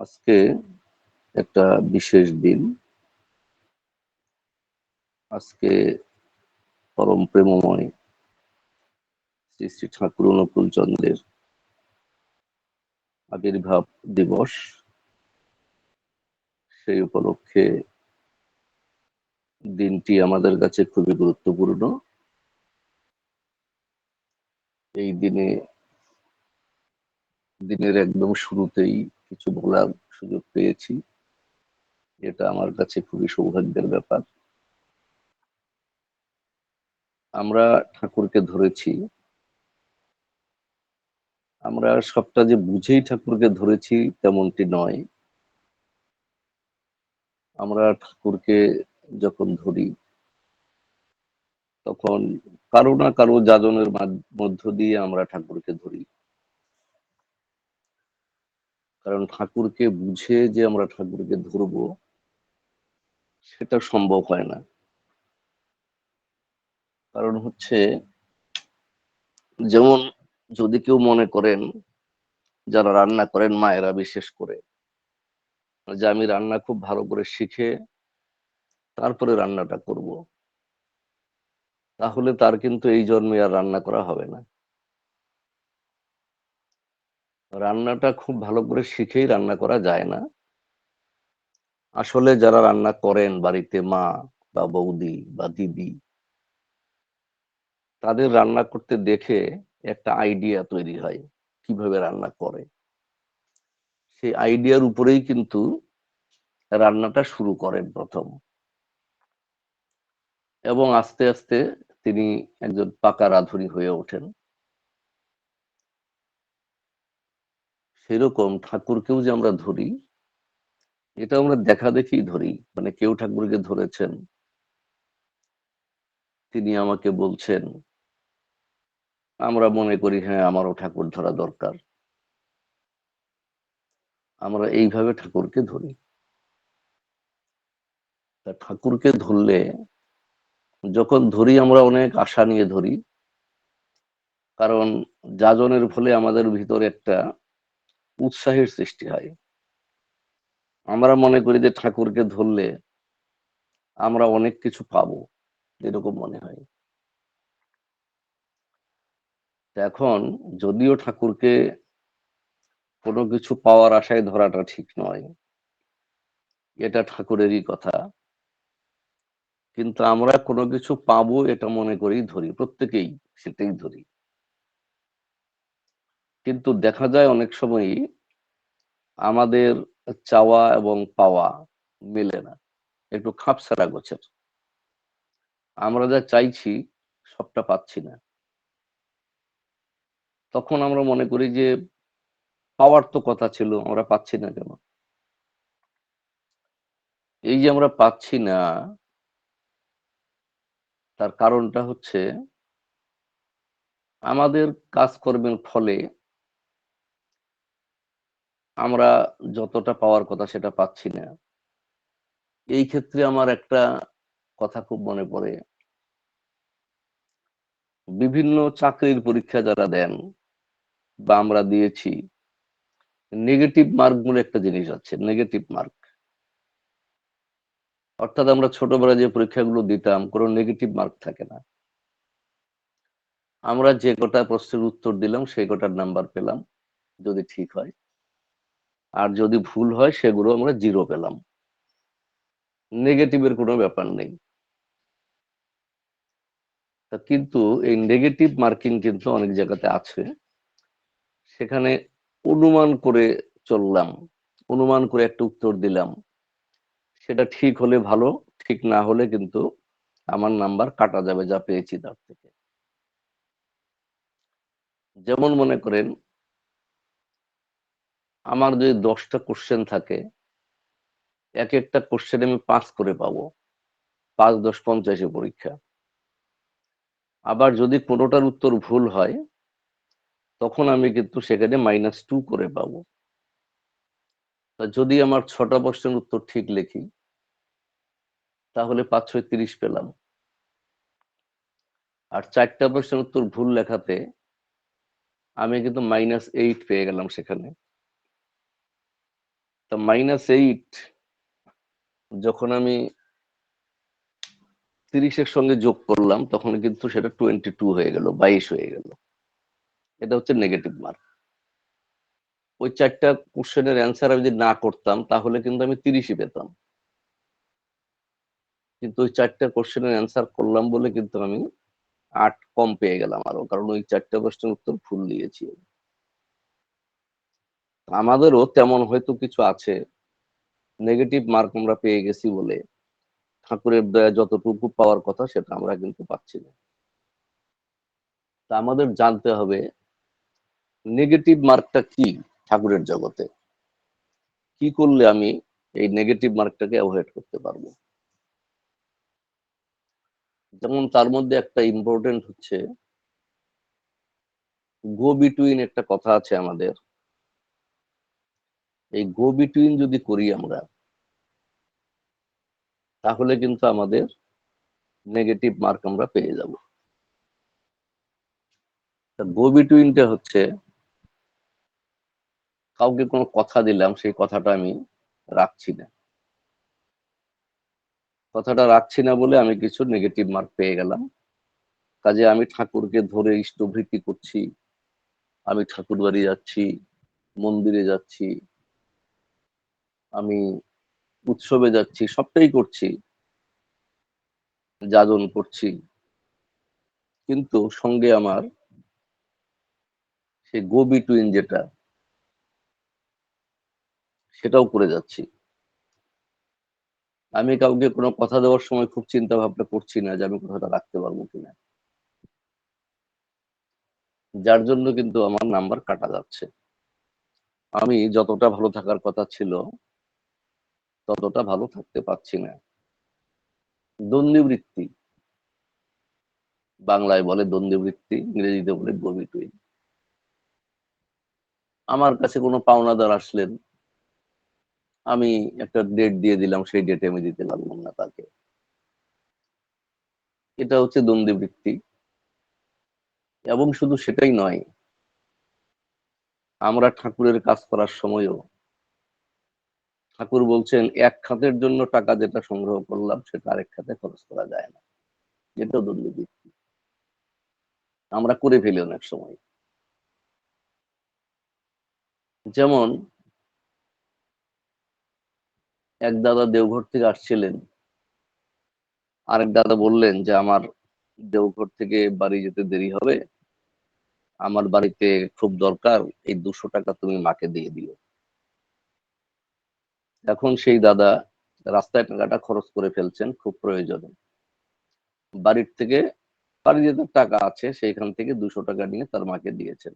আজকে একটা বিশেষ দিন। আজকে পরম প্রেমময় শ্রী শ্রী ঠাকুর অনুকূল চন্দ্রের আবির্ভাব দিবস সেই উপলক্ষে দিনটি আমাদের কাছে খুবই গুরুত্বপূর্ণ। এই দিনে, দিনের একদম শুরুতেই কিছু বলার সুযোগ পেয়েছি। এটা আমার কাছে খুবই সৌভাগ্যের ব্যাপার। আমরা ঠাকুরকে ধরেছি। আমরা সবটা যে বুঝেই ঠাকুরকে ধরেছি তেমনটি নয়। আমরা ঠাকুরকে যখন ধরি, তখন কারও না কারও যাজনের মধ্য দিয়ে আমরা ঠাকুরকে ধরি। কারণ ঠাকুরকে বুঝে যে আমরা ঠাকুরকে ধরব, সেটা সম্ভব হয় না। কারণ হচ্ছে, যেমন যদি কেউ মনে করেন, যারা রান্না করেন মায়েরা বিশেষ করে, যে আমি রান্না খুব ভালো করে শিখে তারপরে রান্নাটা করব, তাহলে তার কিন্তু এই জন্মে আর রান্না করা হবে না। রান্নাটা খুব ভালো করে শিখেই রান্না করা যায় না। আসলে যারা রান্না করেন বাড়িতে মা বা বৌদি বা দিদি, তাদের রান্না করতে দেখে একটা আইডিয়া তৈরি হয় কীভাবে রান্না করে। সেই আইডিয়ার উপরেই কিন্তু রান্নাটা শুরু করেন প্রথম। এবং আস্তে আস্তে তিনি একজন পাকা রাঁধুনি হয়ে ওঠেন। সেরকম ঠাকুরকেও যে আমরা ধরি, এটা আমরা দেখা দেখি ধরি। মানে কেউ ঠাকুরকে ধরেছেন, তিনি আমাকে বলছেন, আমরা মনে করি হ্যাঁ আমারও ঠাকুর ধরা দরকার। আমরা এইভাবে ঠাকুরকে ধরি। তা ঠাকুরকে ধরলে, যখন ধরি আমরা অনেক আশা নিয়ে ধরি, কারণ যাজনের ফলে আমাদের ভিতরে একটা উৎসাহের সৃষ্টি হয়। আমরা মনে করি যে ঠাকুরকে ধরলে আমরা অনেক কিছু পাবো এরকম মনে হয়। এখন যদিও ঠাকুরকে কোনো কিছু পাওয়ার আশায় ধরাটা ঠিক নয়, এটা ঠাকুরেরই কথা। কিন্তু আমরা কোনো কিছু পাবো এটা মনে করেই ধরি, প্রত্যেকেই সেটাই ধরি। কিন্তু দেখা যায় অনেক সময়ই আমাদের চাওয়া এবং পাওয়া মেলে না। একটু খাপসারা গোছের। আমরা যা চাইছি, সবটা পাচ্ছি না। তখন আমরা মনে করি যে, পাওয়ার তো কথা ছিল, আমরা পাচ্ছি না কেন? এই যে আমরা পাচ্ছি না, তার কারণটা হচ্ছে, আমাদের কাজকর্মের ফলে আমরা যতটা পাওয়ার কথা সেটা পাচ্ছি না। এই ক্ষেত্রে আমার একটা কথা খুব মনে পড়ে। বিভিন্ন চাকরির পরীক্ষা যারা দেন বা আমরা দিয়েছি নেগেটিভ মার্ক বলে একটা জিনিস আছে নেগেটিভ মার্ক অর্থাৎ আমরা ছোটবেলায় যে পরীক্ষাগুলো দিতাম, কোনো নেগেটিভ মার্ক থাকে না। আমরা যে কটা প্রশ্নের উত্তর দিলাম, সেই কটার নাম্বার পেলাম, যদি ঠিক হয়। আর যদি ভুল হয়, সেগুলো আমরা জিরো পেলাম। নেগেটিভের কোনো ব্যাপার নেই। কিন্তু এই নেগেটিভ মার্কিং কিন্তু অনেক জায়গাতে আছে। সেখানে অনুমান করে চললাম, অনুমান করে একটা উত্তর দিলাম। সেটা ঠিক হলে ভালো, ঠিক না হলে কিন্তু আমার নাম্বার কাটা যাবে যা পেয়েছি তার থেকে। যেমন মনে করেন আমার যদি দশটা কোশ্চেন থাকে, এক একটা কোশ্চেন আমি পাস করে পাবো। পাঁচ, দশ, পঞ্চাশে পরীক্ষা। আবার যদি কোনোটার উত্তর ভুল হয়, তখন আমি কিন্তু সেখানে মাইনাস টু করে পাবো। যদি আমার ছটা প্রশ্নের উত্তর ঠিক লিখি, তাহলে পাঁচ, ছয়, তিরিশ পেলাম। আর চারটা প্রশ্নের উত্তর ভুল লেখাতে, আমি কিন্তু মাইনাস এইট পেয়ে গেলাম সেখানে। মাইনাস এইট যখন আমি তিরিশের সঙ্গে যোগ করলাম, তখন কিন্তু সেটা টোয়েন্টি টু হয়ে গেল, বাইশ হয়ে গেল। এটা হচ্ছে নেগেটিভ মার্ক ওই চারটা কোশ্চেনের অ্যান্সার আমি যদি না করতাম, তাহলে কিন্তু আমি তিরিশই পেতাম। কিন্তু ওই চারটা কোশ্চেনের অ্যান্সার করলাম বলে কিন্তু আমি আট কম পেয়ে গেলাম আরও, কারণ ওই চারটা প্রশ্নের উত্তর ভুল দিয়েছি আমাদেরও তেমন হয়তো কিছু আছে। নেগেটিভ মার্ক আমরা পেয়ে গেছি বলে ঠাকুরের দয়া যতটুকু পাওয়ার কথা সেটা আমরা কিন্তু পাচ্ছি না। তা আমাদের জানতে হবে নেগেটিভ মার্কটা কি ঠাকুরের জগতে? কি করলে আমি এই নেগেটিভ মার্কটাকে অ্যাভয়েড করতে পারব? যেমন তার মধ্যে একটা ইম্পর্টেন্ট হচ্ছে গো বিটুইন একটা কথা আছে আমাদের। এই গো বিটুইন যদি করি আমরা, তাহলে কিন্তু আমাদের নেগেটিভ মার্ক আমরা পেয়ে যাব। গো বিটুইনটা হচ্ছে, কাউকে কোনো কথা দিলাম, সেই কথাটা আমি রাখছি না। কথাটা রাখছি না বলে আমি কিছু নেগেটিভ মার্ক পেয়ে গেলাম। কাজে আমি ঠাকুরকে ধরে ইষ্টভৃতি করছি, আমি ঠাকুর বাড়ি যাচ্ছি, মন্দিরে যাচ্ছি আমি উৎসবে যাচ্ছি, সবটাই করছি। যাজন করছি। কিন্তু সঙ্গে আমার সেই গো বিটুইন যেটা, সেটাও করে যাচ্ছি। আমি কাউকে কোনো কথা দেওয়ার সময় খুব চিন্তা ভাবনা করছি না যে আমি কথাটা রাখতে পারব কিনা। যার জন্য কিন্তু আমার নাম্বার কাটা যাচ্ছে। আমি যতটা ভালো থাকার কথা ছিল ততটা ভালো থাকতে পারছি না। দ্বন্দ্ববৃত্তি। বাংলায় বলে দ্বন্দ্ববৃত্তি, ইংরেজিতে বলে গবিটুই আমার কাছে কোনো পাওনাদার আসলেন। আমি একটা ডেট দিয়ে দিলাম, সেই ডেটে আমি দিতে পারলাম না তাকে। এটা হচ্ছে দ্বন্দ্ববৃত্তি। এবং শুধু সেটাই নয়, আমরা ঠাকুরের কাজ করার সময়ও ঠাকুর বলছেন, এক খাতের জন্য টাকা যেটা সংগ্রহ করলাম, সেটা আরেক খাতে খরচ করা যায় না। এটাও দুর্নীতি। আমরা করে ফেলি অনেক সময়। যেমন এক দাদা দেওঘর থেকে আসছিলেন। আরেক দাদা বললেন যে, আমার দেওঘর থেকে বাড়ি যেতে দেরি হবে। আমার বাড়িতে খুব দরকার। এই দুশো টাকা তুমি মাকে দিয়ে দিও। এখন সেই দাদা রাস্তায় টাকাটা খরচ করে ফেলছেন, খুব প্রয়োজনে। বাড়ির থেকে, বাড়ি যেতে টাকা আছে, সেইখান থেকে দুশো টাকা নিয়ে তার মাকে দিয়েছেন।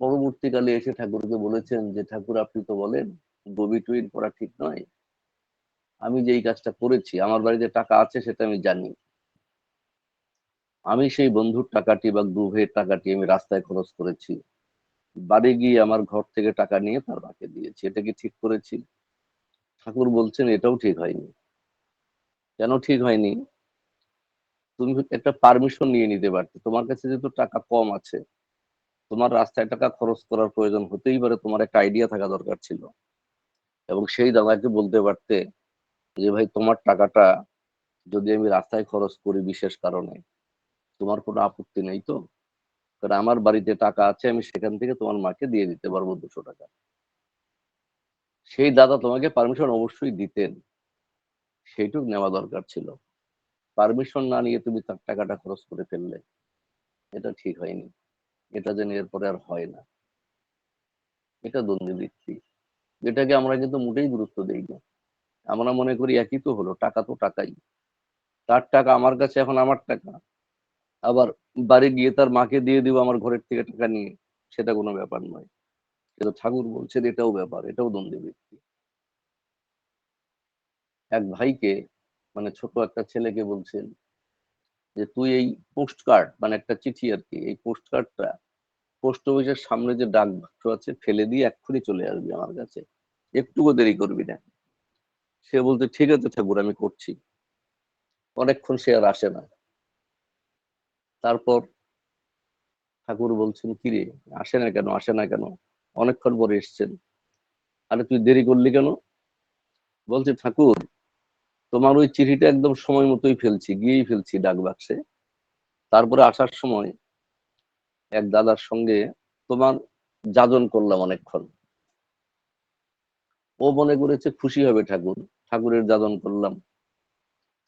পরবর্তীকালে এসে ঠাকুরকে বলেছেন যে, ঠাকুর, আপনি তো বলেন গবি টুইন করা ঠিক নয়। আমি যে এই কাজটা করেছি, আমার বাড়িতে টাকা আছে, সেটা আমি জানি। আমি সেই বন্ধুর টাকাটি বা গ্রুপের টাকাটি আমি রাস্তায় খরচ করেছি। বাড়ি গিয়ে আমার ঘর থেকে টাকা নিয়ে তার মাকে দিয়েছি। এটা কি ঠিক করেছি? ঠাকুর বলছেন, এটাও ঠিক হয়নি। কেন ঠিক হয়নি? তুমি একটা পারমিশন নিয়ে নিতে পারতে। তোমার কাছে যেহেতু টাকা কম আছে, তোমার রাস্তায় টাকা খরচ করার প্রয়োজন হতেই পারে, তোমার একটা আইডিয়া থাকা দরকার ছিল। এবং সেই দাদাকে বলতে পারতে যে, ভাই, তোমার টাকাটা যদি আমি রাস্তায় খরচ করি বিশেষ কারণে, তোমার কোনো আপত্তি নেই তো? কারণ আমার বাড়িতে টাকা আছে, আমি সেখান থেকে তোমার মাকে দিয়ে দিতে পারব দুশো টাকা। সেই দাদা তোমাকে পারমিশন অবশ্যই দিতেন। সেইটুক নেওয়া দরকার ছিল। পারমিশন না নিয়ে তুমি তার টাকাটা খরচ করে ফেললে, এটা ঠিক হয়নি। এটা যেন এরপরে আর হয় না। এটা দ্বন্দ্ববৃত্তি। এটাকে আমরা কিন্তু মোটেই গুরুত্ব দিই না। আমরা মনে করি একই তো হলো, টাকা তো টাকাই। তার টাকা আমার কাছে, এখন আমার টাকা। আবার বাড়ি গিয়ে তার মাকে দিয়ে দিব আমার ঘরের থেকে টাকা নিয়ে, সেটা কোনো ব্যাপার নয়। কিন্তু ঠাকুর বলছেন এটাও ব্যাপার, এটাও দ্বন্দ্ববৃত্তি এক ভাইকে মানে ছোট একটা ছেলেকে বলছেন যে, তুই এই পোস্ট কার্ড মানে একটা চিঠি আর কি, এই পোস্ট কার্ডটা পোস্ট অফিসের সামনে যে ডাক বাক্স আছে, ফেলে দিয়ে এক্ষুনি চলে আসবি আমার কাছে। একটুকু দেরি করবি না। সে বলতে ঠিক আছে ঠাকুর, আমি করছি। অনেকক্ষণ সে আর আসে না। তারপর ঠাকুর বলছেন কিরে আসে না কেন? আসে না কেন? অনেকক্ষণ পরে এসছেন। আরে তুই দেরি করলি কেন? বলছে, ঠাকুর, তোমার ওই চিঠিটা একদম সময় মতোই ফেলছি, গিয়েই ফেলছি ডাক বাক্সে। তারপরে আসার সময় এক দাদার সঙ্গে তোমার যাজন করলাম অনেকক্ষণ। ও মনে করেছে খুশি হবে ঠাকুর, ঠাকুরের যাজন করলাম।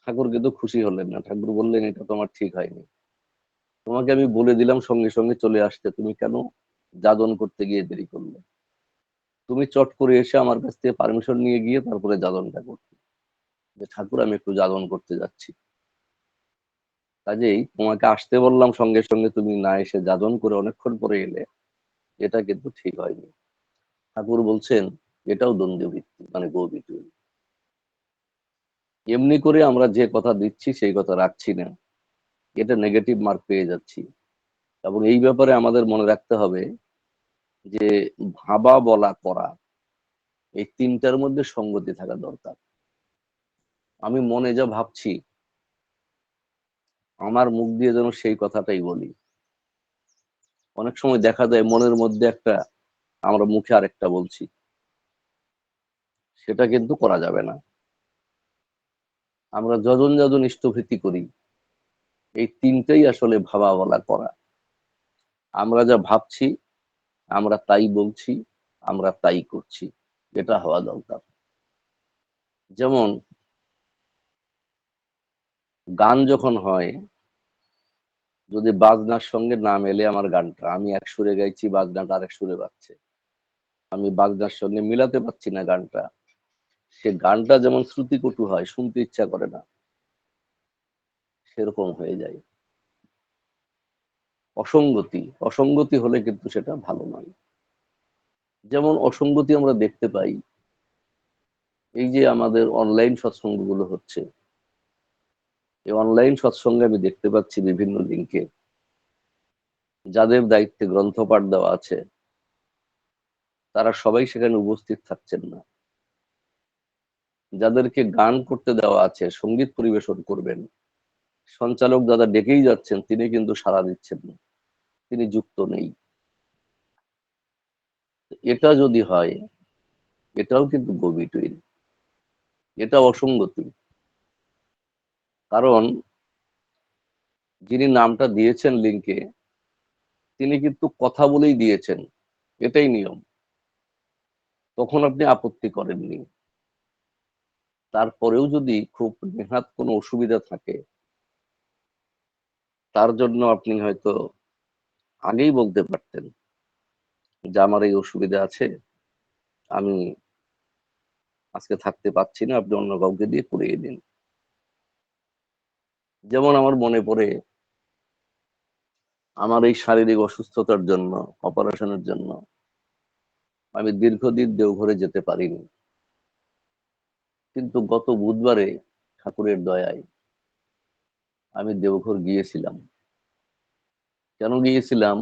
ঠাকুর কিন্তু খুশি হলেন না। ঠাকুর বললেন, এটা তোমার ঠিক হয়নি। তোমাকে আমি বলে দিলাম, সঙ্গে সঙ্গে চলে আসতে। তুমি কেন যাদন করতে গিয়ে দেরি করলে? তুমি চট করে এসে আমার কাছ থেকে পারমিশন নিয়ে গিয়ে তারপরে যাদনটা করতে। যে ঠাকুর, আমি একটু যাদন করতে যাচ্ছি। কাজেই তোমাকে আসতে বললাম, সঙ্গে সঙ্গে তুমি না এসে যাদন করে অনেকক্ষণ পরে এলে, এটা কিন্তু ঠিক হয়নি। ঠাকুর বলছেন, এটাও দ্বন্দ্ব ভিত্তি মানে গৌবিত এমনি করে আমরা যে কথা দিচ্ছি, সেই কথা রাখছি না। এটা নেগেটিভ মার্ক পেয়ে যাচ্ছি। এবং এই ব্যাপারে আমাদের মনে রাখতে হবে যে, ভাবা বলা করা এই তিনটার মধ্যে সঙ্গতি থাকা দরকার। আমি মনে যা ভাবছি, আমার মুখ দিয়ে যেন সেই কথাটাই বলি। অনেক সময় দেখা যায় মনের মধ্যে একটা, আমরা মুখে আরেকটা বলছি। সেটা কিন্তু করা যাবে না। আমরা যজন যজন ইষ্টভীতি করি। এই তিনটেই আসলে ভাবা বলা করা। আমরা যা ভাবছি, আমরা তাই বলছি, আমরা তাই করছি, এটা হওয়া দরকার। যেমন, গান যখন হয়, যদি বাজনার সঙ্গে না মেলে আমার গানটা, আমি এক সুরে গাইছি, বাজনাটা আরেক সুরে বাজছে। আমি বাজনার সঙ্গে মিলাতে পারছি না গানটা। সে গানটা যেমন শ্রুতিকটু হয়, শুনতে ইচ্ছা করে না। সেরকম হয়ে যায়। অসঙ্গতি অসঙ্গতি হলে কিন্তু সেটা ভালো নয়। যেমন অসঙ্গতি আমরা দেখতে পাই, এই যে আমাদের অনলাইন সৎসঙ্গগুলো হচ্ছে। এই অনলাইন সৎসঙ্গে আমি দেখতে পাচ্ছি বিভিন্ন লিঙ্কে যাদের দায়িত্বে গ্রন্থপাঠ দেওয়া আছে, তারা সবাই সেখানে উপস্থিত থাকছেন না। যাদেরকে গান করতে দেওয়া আছে, সংগীত পরিবেশন করবেন সঞ্চালক দাদা ডেকেই যাচ্ছেন, তিনি কিন্তু সাড়া দিচ্ছেন না। তিনি যুক্ত নেই। এটা যদি হয়, এটাও কিন্তু গভীর এটা অসঙ্গতি। কারণ, যিনি নামটা দিয়েছেন লিঙ্কে, তিনি কিন্তু কথা বলেই দিয়েছেন। এটাই নিয়ম। তখন আপনি আপত্তি করেননি। তারপরেও যদি খুব নেহাত কোনো অসুবিধা থাকে তার জন্য আপনি হয়তো আগেই বলতে পারতেন যে আমার এই অসুবিধা আছে, আমি আজকে থাকতে পাচ্ছি না, আপনি অন্য কাউকে দিয়ে করিয়ে দিন। যেমন আমার মনে পড়ে, আমার এই শারীরিক অসুস্থতার জন্য, অপারেশনের জন্য, আমি দীর্ঘদিন দেওঘরে যেতে পারিনি। কিন্তু গত বুধবারে ঠাকুরের দয়ায় আমি দেওঘর গিয়েছিলাম। কেন গিয়েছিলাম?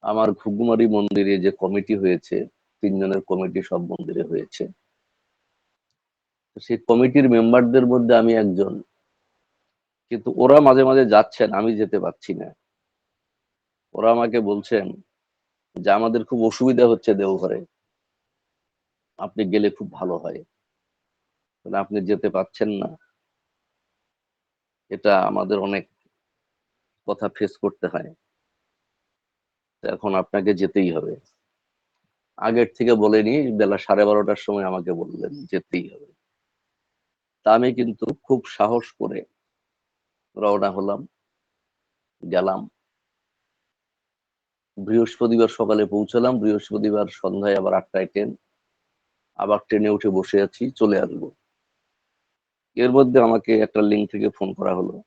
আমার ঘুগুমারি মন্দিরে যে কমিটি হয়েছে, তিনজনের কমিটি সব মন্দিরে হয়েছে। সেই কমিটির মেম্বারদের মধ্যে আমি একজন। কিন্তু ওরা মাঝে মাঝে যাচ্ছেন, আমি যেতে পারছি না। ওরা আমাকে বলছেন যে, আমাদের খুব অসুবিধা হচ্ছে দেওঘরে। আপনি গেলে খুব ভালো হয়। আপনি যেতে পারছেন না। এটা আমাদের অনেক কথা ফেস করতে হয়। এখন আপনাকে যেতেই হবে। আগের থেকে বলেনি, বেলা সাড়ে বারোটার সময় আমাকে বললেন, যেতেই হবে। তা আমি কিন্তু খুব সাহস করে রওনা হলাম, গেলাম। বৃহস্পতিবার সকালে পৌঁছালাম, বৃহস্পতিবার সন্ধ্যায় আবার আটটায় ট্রেন, আবার ট্রেনে উঠে বসে আছি, চলে আসব। এর মধ্যে আমাকে একটা লিঙ্ক থেকে ফোন করা হলো।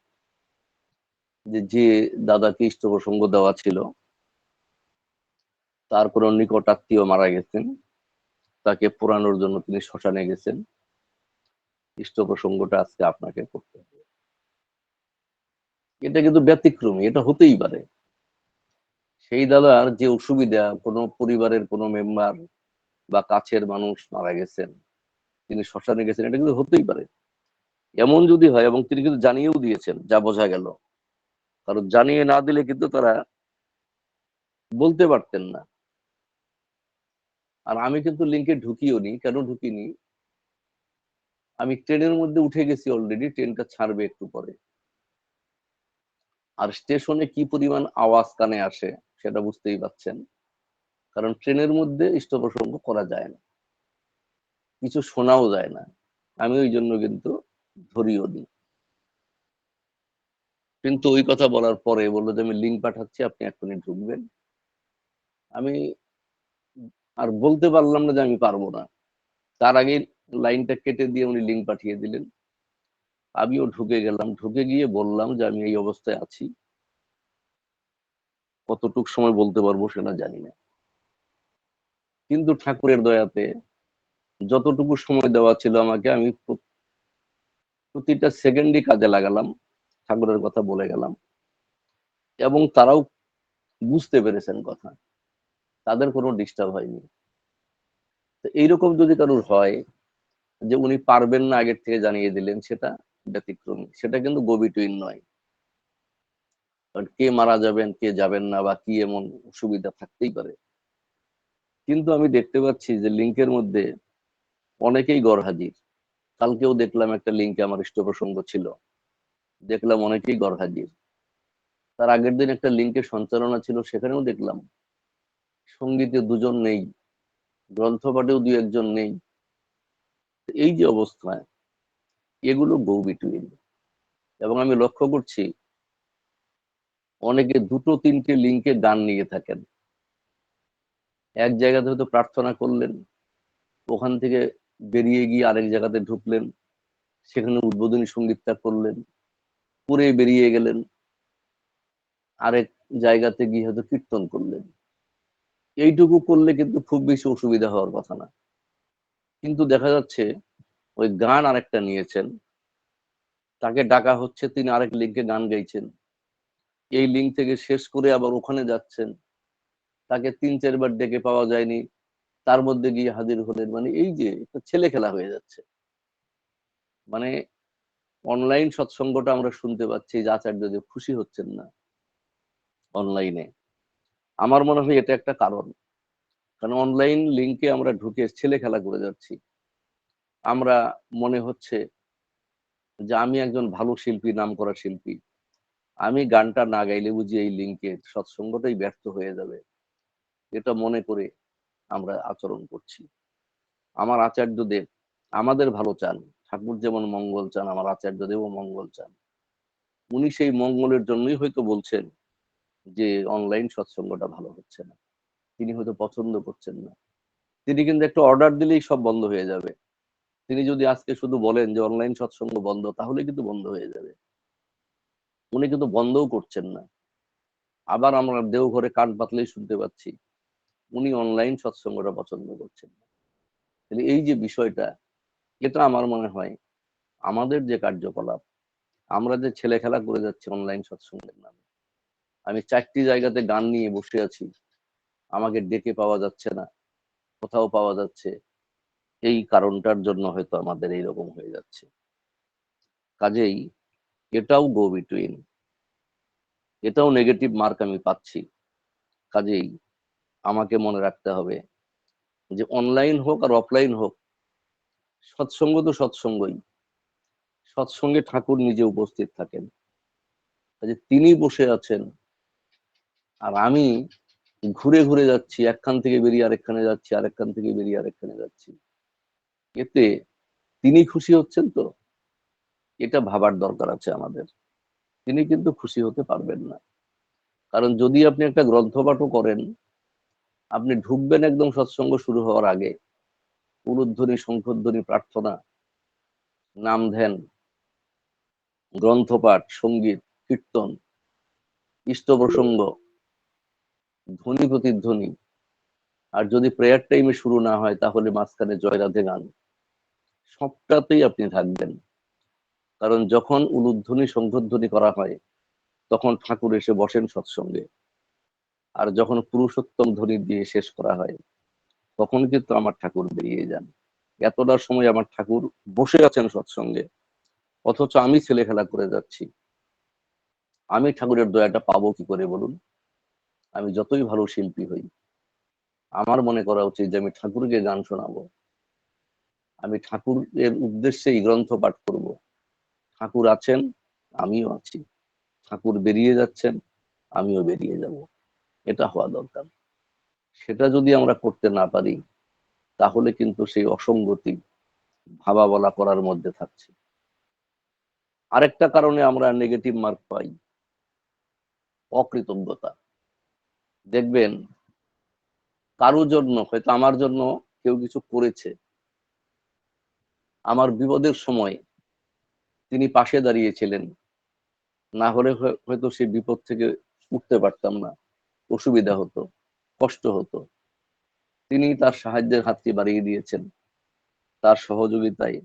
যে যে দাদাকে ইষ্ট প্রসঙ্গ দেওয়া ছিল, তার কোনো নিকট আত্মীয় মারা গেছেন, তাকে পোড়ানোর জন্য তিনি শ্মশানে গেছেন। ইষ্ট প্রসঙ্গটা আজকে আপনাকে করতে হবে। এটা কিন্তু ব্যতিক্রমী, এটা হতেই পারে। সেই দাদার যে অসুবিধা, কোনো পরিবারের কোনো মেম্বার বা কাছের মানুষ মারা গেছেন, তিনি শ্মশানে গেছেন, এটা কিন্তু হতেই পারে। এমন যদি হয়, এবং তিনি কিন্তু জানিয়েও দিয়েছেন, যা বোঝা গেল। কারণ জানিয়ে না দিলে কিন্তু তারা বলতে পারতেন না। আর আমি কিন্তু লিঙ্কে ঢুকিও নি। কেন ঢুকিনি আমি ট্রেনের মধ্যে উঠে গেছি অলরেডি ট্রেনটা ছাড়বে একটু পরে। আর স্টেশনে কি পরিমাণ আওয়াজ কানে আসে, সেটা বুঝতেই পাচ্ছেন। কারণ ট্রেনের মধ্যে ইষ্টপ্রসঙ্গ করা যায় না। কিছু শোনাও যায় না। আমি ওই জন্য কিন্তু ধরিও নি কিন্তু ওই কথা বলার পরে বলল যে, আমি লিঙ্ক পাঠাচ্ছি, আপনি এক্ষুনি ঢুকবেন। আমি আর বলতে পারলাম না যে আমি পারব না। তার আগে লাইনটা কেটে দিয়ে উনি লিঙ্ক পাঠিয়ে দিলেন। আমিও ঢুকে গেলাম। ঢুকে গিয়ে বললাম যে, আমি এই অবস্থায় আছি। কতটুক সময় বলতে পারব সেটা জানি না। কিন্তু ঠাকুরের দয়াতে যতটুকু সময় দেওয়া ছিল আমাকে, আমি প্রতিটা সেকেন্ডই কাজে লাগালাম, ঠাকুরের কথা বলে গেলাম। এবং তারাও বুঝতে পেরেছেন কথা। তাদের কোনো ডিস্টার্ব হয়নি। তো এইরকম যদি কারোর হয়, যে উনি পারবেন না আগের থেকে জানিয়ে দিলেন সেটা ব্যতিক্রমী। সেটা কিন্তু গবি টুইন নয়। কারণ কে মারা যাবেন, কে যাবেন না বা কি এমন সুবিধা থাকতেই পারে। কিন্তু আমি দেখতে পাচ্ছি যে লিঙ্কের মধ্যে অনেকেই গড় হাজির। কালকেও দেখলাম একটা লিঙ্কে আমার ইষ্ট প্রসঙ্গ ছিল। দেখলাম অনেকেই গড় হাজির তার আগের দিন একটা লিঙ্কের সঞ্চালনা ছিল, সেখানেও দেখলাম সঙ্গীতে দুজন নেই গ্রন্থ গ্রন্থপাঠেও দু একজন নেই। এই যে অবস্থা, এগুলো গো বিটুইন এবং আমি লক্ষ্য করছি, অনেকে দুটো তিনটে লিঙ্কে গান নিয়ে থাকেন। এক জায়গাতে হয়তো প্রার্থনা করলেন, ওখান থেকে বেরিয়ে গিয়ে আরেক জায়গাতে ঢুকলেন, সেখানে উদ্বোধনী সঙ্গীতটা করলেন পুরে বেরিয়ে গেলেন, আরেক জায়গাতে গিয়ে হয়তো কীর্তন করলেন। এইটুকু করলে কিন্তু খুব বেশি অসুবিধা হওয়ার কথা না। কিন্তু দেখা যাচ্ছে ওই গান আরেকটা নিয়েছেন, তাকে ডাকা হচ্ছে, তিনি আরেক লিঙ্কে গান গাইছেন। এই লিঙ্ক থেকে শেষ করে আবার ওখানে যাচ্ছেন, তাকে তিন চারবার ডেকে পাওয়া যায়নি তার মধ্যে গিয়ে হাজির হলেন। মানে এই যে ছেলে খেলা হয়ে যাচ্ছে। মানে অনলাইন সৎসঙ্গটা আমরা শুনতে পাচ্ছি যে আচার্যদেব খুশি হচ্ছেন না অনলাইনে আমার মনে হয় এটা একটা কারণ। কারণ অনলাইন লিঙ্কে আমরা ঢুকে ছেলে খেলা করে যাচ্ছি। আমরা মনে হচ্ছে যে আমি একজন ভালো শিল্পী, নাম করা শিল্পী। আমি গানটা না গাইলে বুঝি এই লিঙ্কে সৎসঙ্গটাই ব্যর্থ হয়ে যাবে। এটা মনে করে আমরা আচরণ করছি। আমার আচার্যদেব আমাদের ভালো চান। ঠাকুর যেমন মঙ্গল চান, আমার আচার্যদেবও মঙ্গল চান। উনি সেই মঙ্গলের জন্যই হয়তো বলছেন যে অনলাইন সৎসঙ্গটা ভালো হচ্ছে না। তিনি হয়তো পছন্দ করছেন না। তিনি কিন্তু একটা অর্ডার দিলেই সব বন্ধ হয়ে যাবে। তিনি যদি আজকে শুধু বলেন যে অনলাইন সৎসঙ্গ বন্ধ, তাহলে কিন্তু বন্ধ হয়ে যাবে। উনি কিন্তু বন্ধও করছেন না। আবার আমরা দেওঘরে কান পাতলেই শুনতে পাচ্ছি। উনি অনলাইন সৎসঙ্গটা পছন্দ করছেন। তাহলে এই যে বিষয়টা, এটা আমার মনে হয় আমাদের যে কার্যকলাপ, আমরা যে ছেলে খেলা করে যাচ্ছি অনলাইন সৎসঙ্গের নামে, আমি চারটি জায়গাতে গান নিয়ে বসে আছি, আমাকে ডেকে পাওয়া যাচ্ছে না, কোথাও পাওয়া যাচ্ছে, এই কারণটার জন্য হয়তো আমাদের এইরকম হয়ে যাচ্ছে। কাজেই এটাও গো বিটুইন এটাও নেগেটিভ মার্ক আমি পাচ্ছি। কাজেই আমাকে মনে রাখতে হবে যে অনলাইন হোক আর অফলাইন হোক, সৎসঙ্গ তো সৎসঙ্গই। সৎসঙ্গে ঠাকুর নিজে উপস্থিত থাকেন। যে তিনি বসে আছেন আর আমি ঘুরে ঘুরে যাচ্ছি, একখান থেকে বেরিয়ে আরেকখানে যাচ্ছি, আরেকখান থেকে বেরিয়ে আরেকখানে যাচ্ছি। এতে তিনি খুশি হচ্ছেন তো? এটা ভাবার দরকার আছে আমাদের। তিনি কিন্তু খুশি হতে পারবেন না। কারণ যদি আপনি একটা গ্রন্থপাঠও করেন আপনি ঢুকবেন একদম সৎসঙ্গ শুরু হওয়ার আগে। উলুধ্বনি শঙ্খধ্বনি প্রার্থনা, নাম ধ্যান, গ্রন্থপাঠ, সংগীত, কীর্তন, ইষ্ট প্রসঙ্গ, ধ্বনি প্রতিধ্বনি। আর যদি প্রেয়ার টাইমে শুরু না হয়, তাহলে মাঝখানে জয়রাধে গান। সবটাতেই আপনি থাকবেন। কারণ যখন উলুধ্বনি শঙ্খধ্বনি করা হয়, তখন ঠাকুর এসে বসেন সৎসঙ্গে। আর যখন পুরুষোত্তম ধ্বনি দিয়ে শেষ করা হয়, তখন কিন্তু আমার ঠাকুর বেরিয়ে যান। এতটা সময় আমার ঠাকুর বসে আছেন সৎসঙ্গে, অথচ আমি ছেলে খেলা করে যাচ্ছি। আমি ঠাকুরের দয়াটা পাবো কি করে বলুন? আমি যতই ভালো শিল্পী হই, আমার মনে করা উচিত যে আমি ঠাকুরকে গান শোনাবো। আমি ঠাকুরের উদ্দেশ্যে এই গ্রন্থ পাঠ করব। ঠাকুর আছেন, আমিও আছি। ঠাকুর বেরিয়ে যাচ্ছেন, আমিও বেরিয়ে যাব। এটা হওয়া দরকার। সেটা যদি আমরা করতে না পারি, তাহলে কিন্তু সেই অসঙ্গতি ভাবা বলা করার মধ্যে থাকছে। আরেকটা কারণে আমরা নেগেটিভ মার্ক পাই, অকৃতজ্ঞতা। দেখবেন, কারও জন্য, হয়তো আমার জন্য কেউ কিছু করেছে, আমার বিপদের সময় তিনি পাশে দাঁড়িয়েছিলেন, না হলে হয়- হয়তো সেই বিপদ থেকে উঠতে পারতাম না। অসুবিধা হতো, কষ্ট হতো। তিনি তার সাহায্যের হাতটি বাড়িয়ে দিয়েছেন। তার সহযোগিতায়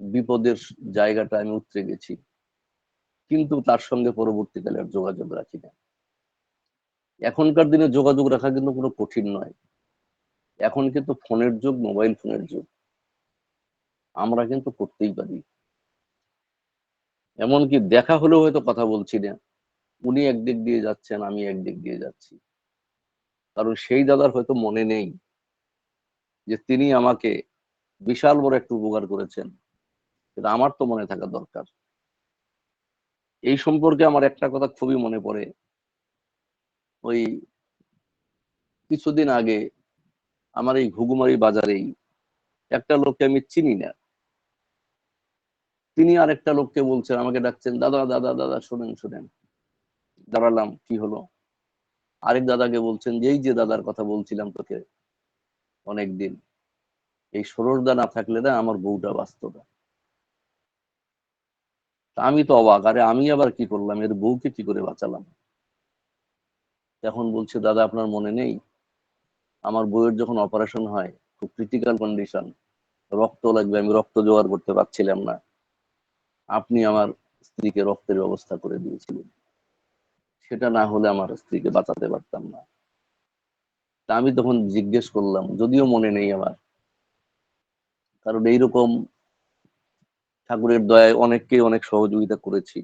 বিপদের জায়গাটা আমি উতরে গেছি। কিন্তু তার সঙ্গে পরবর্তীকালে আর যোগাযোগ রাখি না এখনকার দিনে যোগাযোগ রাখা কিন্তু কোনো কঠিন নয়। এখন কিন্তু ফোনের যুগ, মোবাইল ফোনের যুগ। আমরা কিন্তু করতেই পারি। এমনকি দেখা হলেও হয়তো কথা বলছি না। উনি একদিক দিয়ে যাচ্ছেন, আমি একদিক দিয়ে যাচ্ছি। কারণ সেই দাদার হয়তো মনে নেই যে তিনি আমাকে বিশাল বড় একটু উপকার করেছেন। কিন্তু আমার তো মনে থাকা দরকার। এই সম্পর্কে আমার একটা কথা খুবই মনে পড়ে। ওই কিছুদিন আগে আমার এই ঘুঘুমারি বাজারেই একটা লোককে আমি চিনি না। তিনি আরেকটা লোককে বলছেন, আমাকে ডাকছেন, দাদা দাদা দাদা, শোনেন শোনেন। দাঁড়ালাম, কি হলো? আরেক দাদাকে বলছেন, যে এই যে দাদার কথা বলছিলাম তোকে অনেকদিন, এই সরোরদা না থাকলে না আমার বউটা বাঁচত তা আমি তো অবাক, আরে আমি আবার কি করলাম? এর বউকে কি করে বাঁচালাম? এখন বলছে, দাদা, আপনার মনে নেই? আমার বউয়ের যখন অপারেশন হয়, খুব ক্রিটিক্যাল কন্ডিশন রক্ত লাগবে, আমি রক্ত জোগাড় করতে পারছিলাম না। আপনি আমার স্ত্রীকে রক্তের ব্যবস্থা করে দিয়েছিলেন। সেটা না হলে আমার স্ত্রীকে বাঁচাতে পারতাম না। তা আমি তখন জিজ্ঞেস করলাম, যদিও মনে নেই আমার। কারণ এইরকম ঠাকুরের দয়ায় অনেককে অনেক সহযোগিতা করেছি।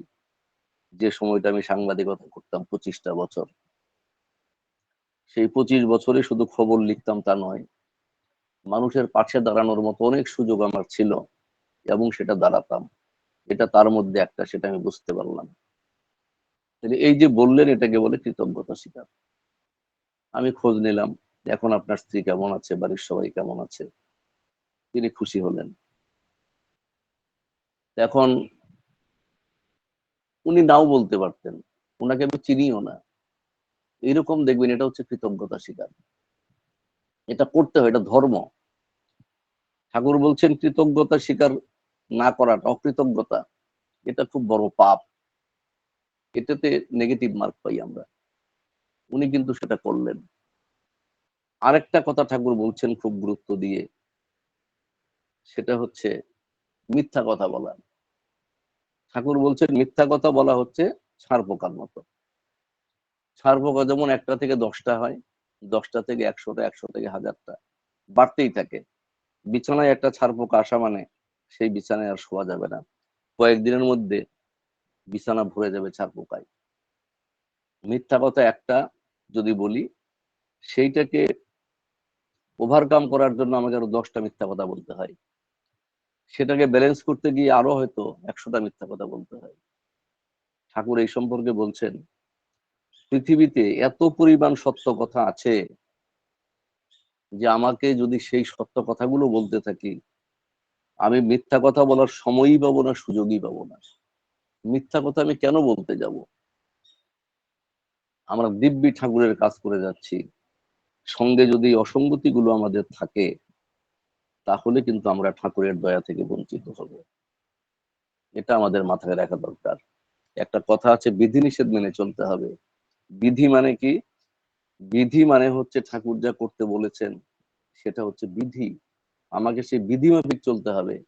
যে সময়টা আমি সাংবাদিকতা করতাম পঁচিশটা বছর। সেই পঁচিশ বছরে শুধু খবর লিখতাম তা নয়, মানুষের পাশে দাঁড়ানোর মতো অনেক সুযোগ আমার ছিল এবং সেটা দাঁড়াতাম। এটা তার মধ্যে একটা, সেটা আমি বুঝতে পারলাম। তাহলে এই যে বললেন, এটাকে বলে কৃতজ্ঞতা স্বীকার। আমি খোঁজ নিলাম, এখন আপনার স্ত্রী কেমন আছে, বাড়ির সবাই কেমন আছে? তিনি খুশি হলেন। এখন উনি নাও বলতে পারতেন ওনাকে আমি চিনিও না। এইরকম দেখবেন, এটা হচ্ছে কৃতজ্ঞতা স্বীকার। এটা করতে হয়, এটা ধর্ম। ঠাকুর বলছেন, কৃতজ্ঞতা স্বীকার না করাটা অকৃতজ্ঞতা, এটা খুব বড় পাপ। এটাতে নেগেটিভ মার্ক পাই আমরা। উনি কিন্তু সেটা করলেন। আরেকটা কথা ঠাকুর বলছেন খুব গুরুত্ব দিয়ে, সেটা হচ্ছে মিথ্যা কথা বলা। ঠাকুর বলছেন, মিথ্যা কথা বলা হচ্ছে ছাড় পোকার মতো। ছাড় পোকা যেমন একটা থেকে দশটা হয়, দশটা থেকে একশোটা, একশো থেকে হাজারটা, বাড়তেই থাকে। বিছানায় একটা ছাড় পোকা আসা মানে সেই বিছানায় আর শোয়া যাবে না। কয়েকদিনের মধ্যে বিছানা ভরে যাবে ছাড় পোকায় মিথ্যা কথা একটা যদি বলি, সেইটাকে ওভারকাম করার জন্য আমাকে আরও দশটা মিথ্যা কথা বলতে হয়। সেটাকে ব্যালেন্স করতে গিয়ে আরও হয়তো একশোটা মিথ্যা কথা বলতে হয়। ঠাকুর এই সম্পর্কে বলছেন, পৃথিবীতে এত পরিমাণ সত্য কথা আছে যে আমাকে যদি সেই সত্য কথাগুলো বলতে থাকি, আমি মিথ্যা কথা বলার সময়ই পাবো না, সুযোগই পাবো না। মিথ্যা কথা আমি কেন বলতে যাব? আমরা দিব্যি ঠাকুরের কাজ করে যাচ্ছি। সঙ্গে যদি অসঙ্গতি গুলো আমাদের থাকে, তাহলে কিন্তু আমরা ঠাকুরের দয়া থেকে বঞ্চিত হব। এটা আমাদের মাথায় রাখা দরকার। একটা কথা আছে, বিধিনিষেধ মেনে চলতে হবে। বিধি মানে কি? বিধি মানে হচ্ছে ঠাকুর যা করতে বলেছেন, সেটা হচ্ছে বিধি। আমাকে সেই বিধি মাফিক চলতে হবে।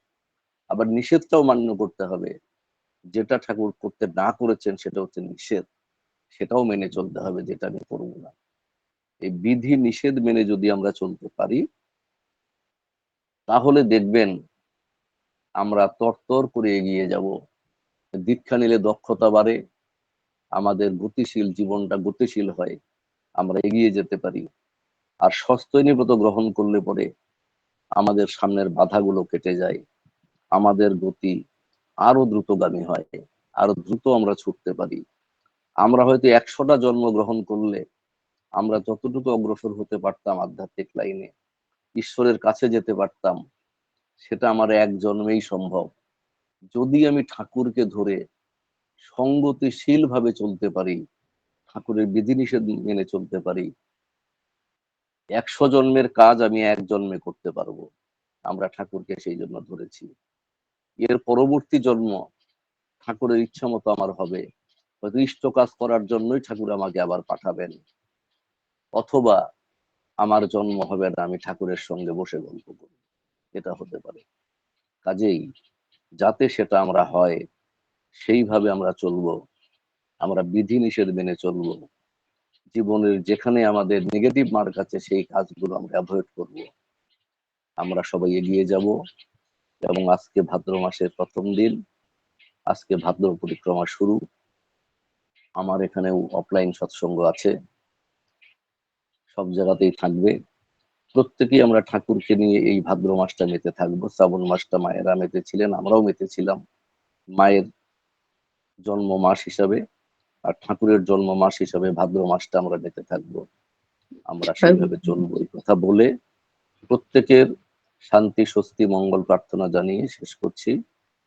আবার নিষেধটাও মান্য করতে হবে। যেটা ঠাকুর করতে না করেছেন সেটা হচ্ছে নিষেধ। সেটাও মেনে চলতে হবে, যেটা আমি করব না। এই বিধি নিষেধ মেনে যদি আমরা চলতে পারি, তাহলে দেখবেন আমরা তরতর করে এগিয়ে যাব। দীক্ষা নিলে দক্ষতা বাড়ে, আমাদের গতিশীল জীবনটা গতিশীল হয়, আমরা এগিয়ে যেতে পারি। আর সস্তৈনী ব্রত গ্রহণ করলে পরে আমাদের সামনের বাধাগুলো কেটে যায়, আমাদের গতি আরও দ্রুতগামী হয়, আরও দ্রুত আমরা ছুটতে পারি। আমরা হয়তো একশোটা জন্ম গ্রহণ করলে আমরা যতটুকু অগ্রসর হতে পারতাম আধ্যাত্মিক লাইনে, ঈশ্বরের কাছে যেতে পারতাম, সেটা আমার এক জন্মেই সম্ভব। যদি আমি ঠাকুরকে ধরে সঙ্গতিশীল ভাবে চলতে পারি, ঠাকুরের বিধিনিষেধ মেনে চলতে পারি, একশো জন্মের কাজ আমি এক জন্মে করতে পারব। আমরা ঠাকুরকে সেই জন্য ধরেছি। এর পরবর্তী জন্ম ঠাকুরের ইচ্ছা মতো আমার হবে। হয়তো ইষ্ট কাজ করার জন্যই ঠাকুর আমাকে আবার পাঠাবেন। অথবা আমার জন্ম হবে না, আমি ঠাকুরের সঙ্গে বসে গল্প করি এটা হতে পারে। কাজেই যাতে সেটা আমরা হয়, সেইভাবে আমরা চলবো। আমরা বিধি নিষেধ মেনে চলবো। জীবনের যেখানে আমাদের নেগেটিভ মার্ক আছে, সেই কাজগুলো আমরা অ্যাভয়েড করব। আমরা সবাই এগিয়ে যাব। এবং আজকে ভাদ্র মাসের প্রথম দিন আজকে ভাদ্র পরিক্রমা শুরু। আমার এখানেও অফলাইন সৎসঙ্গ আছে। সব জায়গাতেই থাকবে। প্রত্যেকেই আমরা ঠাকুরকে নিয়ে এই ভাদ্র মাসটা মেতে থাকব। শ্রাবণ মাসটা মায়েরা মেতে ছিলেন আমরাও মেতেছিলাম। মায়ের জন্ম মাস হিসাবে আর ঠাকুরের জন্ম মাস হিসাবে ভাদ্র মাসটা আমরা মেতে থাকব। আমরা সেভাবে চলবো এই কথা বলে প্রত্যেকের শান্তি স্বস্তি মঙ্গল প্রার্থনা জানিয়ে শেষ করছি।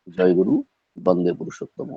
জয় গুরু বন্দে পুরুষোত্তম।